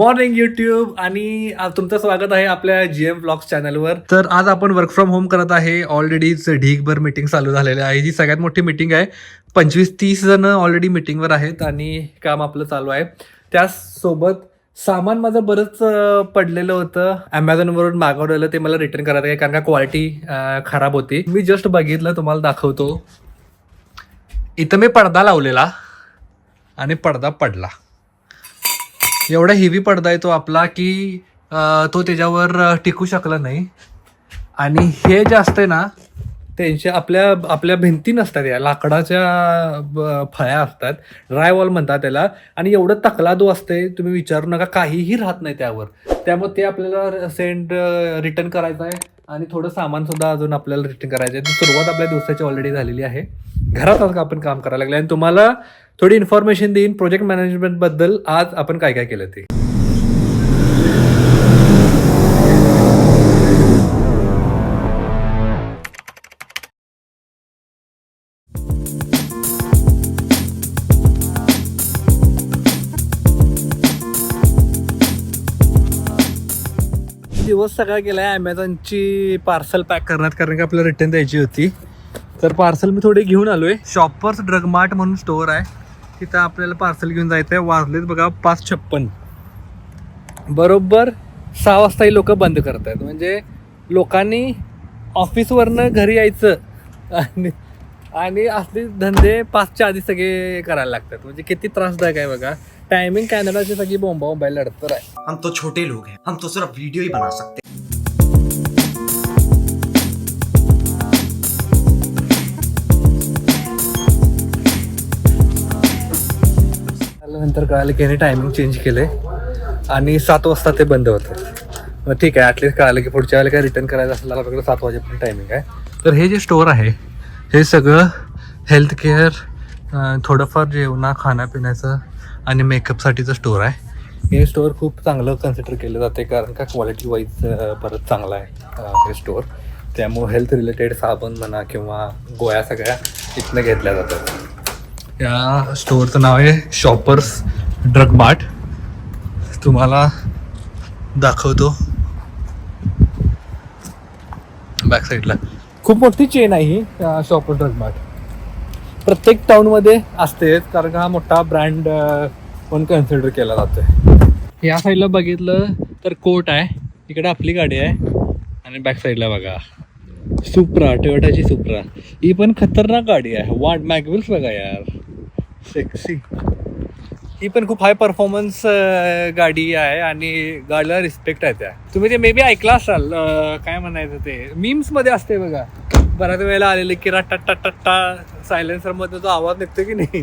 Morning YouTube आणि आज तुमचं स्वागत आहे आपल्या जीएम ब्लॉग्स चॅनलवर तर आज आपण वर्क फ्रॉम होम करत आहे. ऑलरेडीच ढीकभर मीटिंग चालू झालेली आहे. जी सगळ्यात मोठी मीटिंग आहे. पंचवीस तीस जण ऑलरेडी मीटिंगवर आहेत आणि काम आपलं चालू आहे. त्याचसोबत सामान माझं बरंच पडलेलं होतं. अमेझॉनवरून मागवलेलं ते मला रिटर्न करायचं आहे कारण का क्वालिटी खराब होती. मी जस्ट बघितलं तुम्हाला दाखवतो. इथं मी पडदा लावलेला आणि पडदा पडला. एवढा हेवी पडदा आहे तो आपला की तो त्याच्यावर टिकू शकला नाही. आणि हे जे असते ना त्यांचे आपल्या आपल्या भिंती नसतात या लाकडाच्या ब- फळ्या असतात. ड्राय वॉल म्हणतात त्याला. आणि एवढं तकलादू असते तुम्ही विचारू नका काहीही राहत नाही त्यावर. त्यामुळे ते आपल्याला सेंड रिटर्न करायचं आहे. आणि थोडं सामान सुद्धा अजून आपल्याला रिटर्न करायचं आहे. सुरुवात आपल्या दिवसाची ऑलरेडी झालेली आहे. घरात आज आपण काम करायला लागले आणि तुम्हाला थोडी इन्फॉर्मेशन देईन. प्रोजेक्ट मॅनेजमेंटबद्दल आज आपण काय काय केलं ते. दिवस सगळा गेलाय. अमेझॉनची पार्सल पॅक करण्यात कारण की आपल्याला रिटर्न द्यायची होती. तर पार्सल मी थोडी घेऊन आलोय. शॉपर्स ड्रग मार्ट म्हणून स्टोअर आहे. तिथं आपल्याला पार्सल घेऊन जायचं आहे वाजलेत बघा पाच छप्पन. बरोबर सहा वाजता ही लोक बंद करत आहेत म्हणजे लोकांनी ऑफिसवरनं घरी यायचं आणि आणि असले धंदे पाचच्या आधी सगळे करायला लागतात. म्हणजे किती त्रासदायक आहे बघा. टायमिंग कॅनडाची सगळी बोंबा बोंबायला लढतर आहे हम तो छोटे लोग हैं. हम तो सिर्फ वीडियो ही बना सकते नंतर कळालं की याने टायमिंग चेंज केले आणि सात वाजता ते बंद होतं. मग ठीक आहे ॲटलीस्ट कळालं की पुढच्या वेळेला काय रिटर्न करायचं असेल आपल्याकडे सात वाजेपर्यंत टायमिंग आहे. तर हे जे स्टोअर आहे हे सगळं हेल्थ केअर थोडंफार जेवणा खाण्यापिण्याचं आणि मेकअपसाठीचं स्टोअर आहे. हे स्टोअर खूप चांगलं कन्सिडर केलं जाते कारण का क्वालिटी वाईज परत चांगलं आहे हे स्टोअर त्यामुळे हेल्थ रिलेटेड साबण म्हणा किंवा गोळ्या सगळ्या इथनं घेतल्या जातात. या स्टोअरचं नाव आहे शॉपर्स ड्रग मार्ट तुम्हाला दाखवतो. बॅक साईडला खूप मोठी चेन आहे ही शॉपर ड्रग मार्ट प्रत्येक टाऊनमध्ये असते कारण का हा मोठा ब्रँड पण कन्सिडर केला जातोय. या साईडला बघितलं तर कोट आहे. इकडे आपली गाडी आहे. आणि बॅक साईडला बघा. सुप्रा टोयोटाची सुप्रा ही पण खतरनाक गाडी आहे. वाट मॅगविल्स बघा यार. सेक्सी ही पण खूप हाय परफॉर्मन्स गाडी आहे आणि गाडीला रिस्पेक्ट आहे त्या. तुम्ही ते मे बी ऐकला असाल काय म्हणायचं ते? मीम्समध्ये असते बघा. बऱ्याच वेळेला आलेले की रट्टा सायलेन्सरमध्ये तो आवाज निघतो की नाही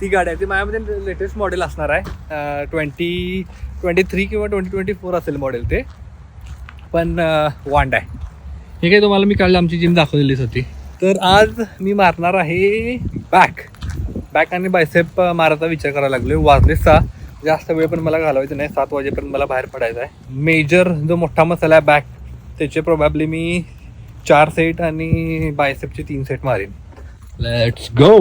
ती गाडी आहे. ती माझ्यामध्ये लेटेस्ट मॉडेल असणार आहे. ट्वेंटी ट्वेंटी थ्री किंवा ट्वेंटी ट्वेंटी फोर असेल मॉडेल ते. पण वांड आहे. हे काही तुम्हाला मी काढलं आमची जिम दाखवलेलीच होती. तर आज मी मारणार आहे बॅक बॅक आणि बायसेप मारायचा विचार करायला लागलोय. वाजले सहा. जास्त वेळ पण मला घालवायचं नाही. सात वाजेपर्यंत मला बाहेर पडायचं आहे. मेजर जो मोठा मसाला आहे बॅक त्याचे प्रोबॅबली मी चार सेट आणि बायसेपचे तीन सेट मारेन. लेट्स गो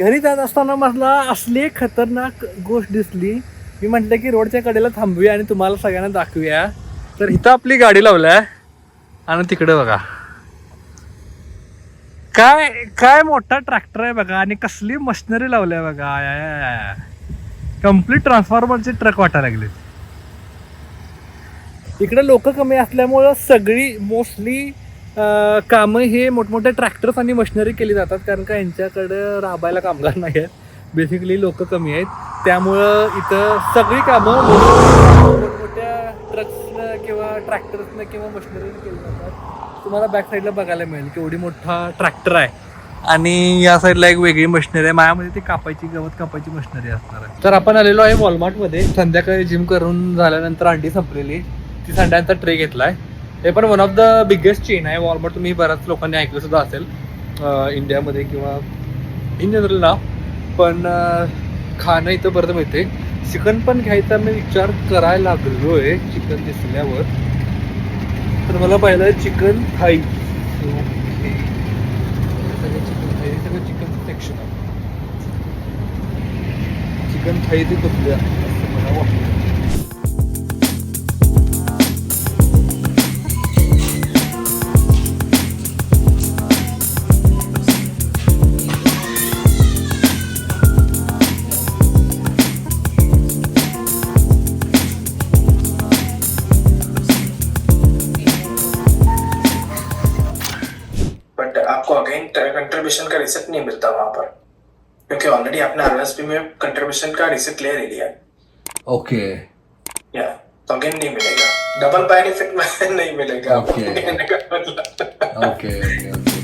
घरी जात असताना मला असली खतरनाक गोष्ट दिसली. मी म्हटलं की रोडच्या कडेला थांबूया आणि तुम्हाला सगळ्यांना दाखवूया. तर इथं आपली गाडी लावल्या. आणि तिकडे बघा. काय काय मोठा ट्रॅक्टर आहे बघा आणि कसली मशिनरी लावल्या बघा. कंप्लीट ट्रान्सफॉर्मरचे ट्रक वाटायला लागले इकडे लोक कमी असल्यामुळं सगळी मोस्टली कामं हे मोठमोठ्या ट्रॅक्टर्स आणि मशिनरी केली जातात. कारण का यांच्याकडं राबायला कामगार नाही आहेत बेसिकली लोक कमी आहेत. त्यामुळं इथं सगळी कामं मोठमोठ्या ट्रक्सनं किंवा ट्रॅक्टर्सनं किंवा मशिनरीनं केली जातात. तुम्हाला बॅक साईडला बघायला मिळेल की एवढी मोठा ट्रॅक्टर आहे. आणि या साईडला एक वेगळी मशिनरी आहे. मायामध्ये ती कापायची गवत कापायची मशिनरी असणार आहे. तर आपण आलेलो आहे वॉलमार्टमध्ये संध्याकाळी जिम करून झाल्यानंतर अंडी संपलेली. ती संड्यांचा ट्रे घेतला आहे हे पण one of the biggest chain आहे. वॉलमार्ट तुम्ही बऱ्याच लोकांनी ऐकलं सुद्धा असेल. इंडियामध्ये किंवा इन जनरल ना. पण खाणं इथं बरं मिळते चिकन पण घ्यायचा मी विचार करायला लागलो आहे चिकन दिसल्यावर. तर मला पाहिलं चिकन थाई. सगळं चिकन थाई सगळं चिकनचं सेक्शन आहे. चिकन थाई ते कुठल्या असं मला वाटतं आपको कंट्रीब्यूशन का रिसिप्ट नहीं मिलता वहाँ पर। क्योंकि ऑलरेडी आपने आरएसपी में कंट्रीब्यूशन का रिसिप्ट ले लिया ओके या तो अगेन नहीं मिलेगा। डबल बेनिफिट में नहीं मिलेगा। Okay okay okay